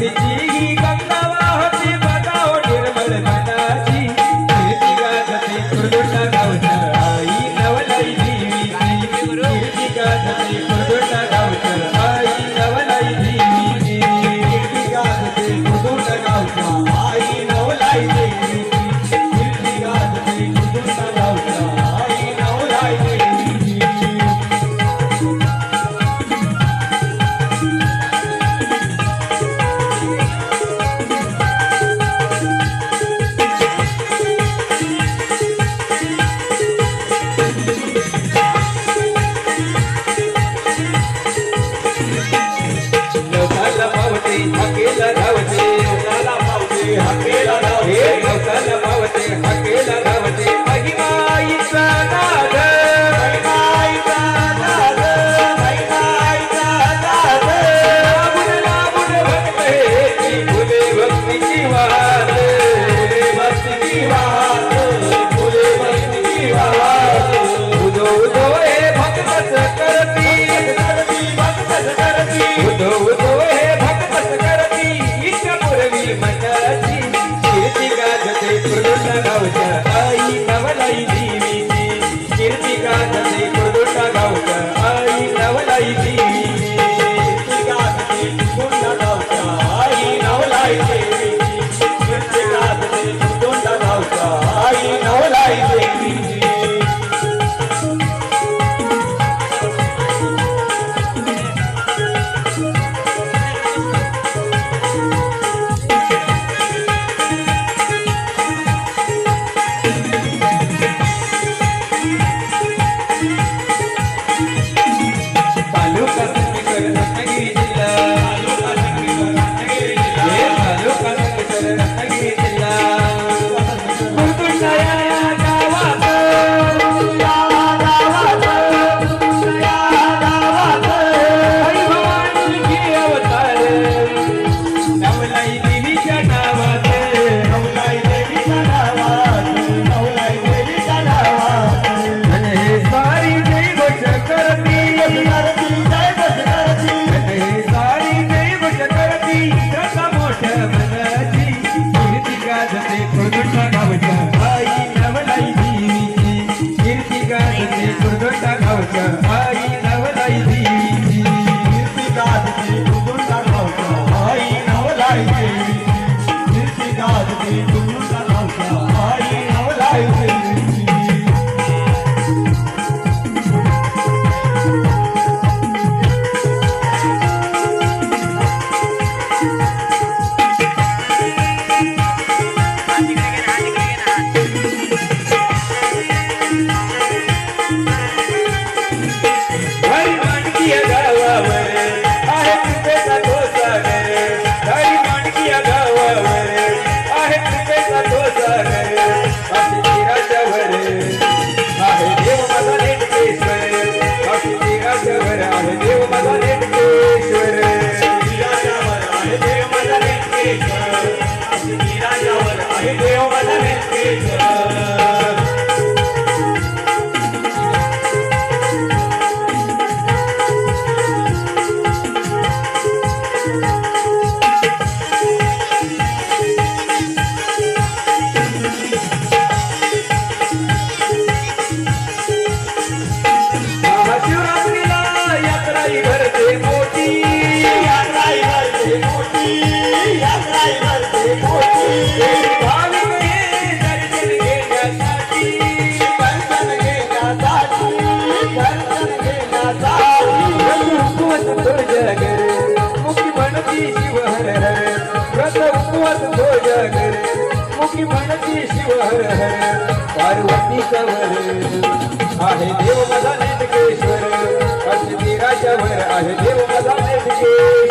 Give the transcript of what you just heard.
se diga Yeah. Valeu, Castelo. मनाची कीर्ती गाजते कुरगोटा गावच्या आई नवलाई देवीची कीर्ती गाजते कुरगोटा गावच्या. आई भगवंतो जगर मुखी म्हणती शिव हर हर पार्वती कवर आहे देव माझा नेटकेश्वर असे तेराच्या वर आहे देव माझा नेटकेश्वर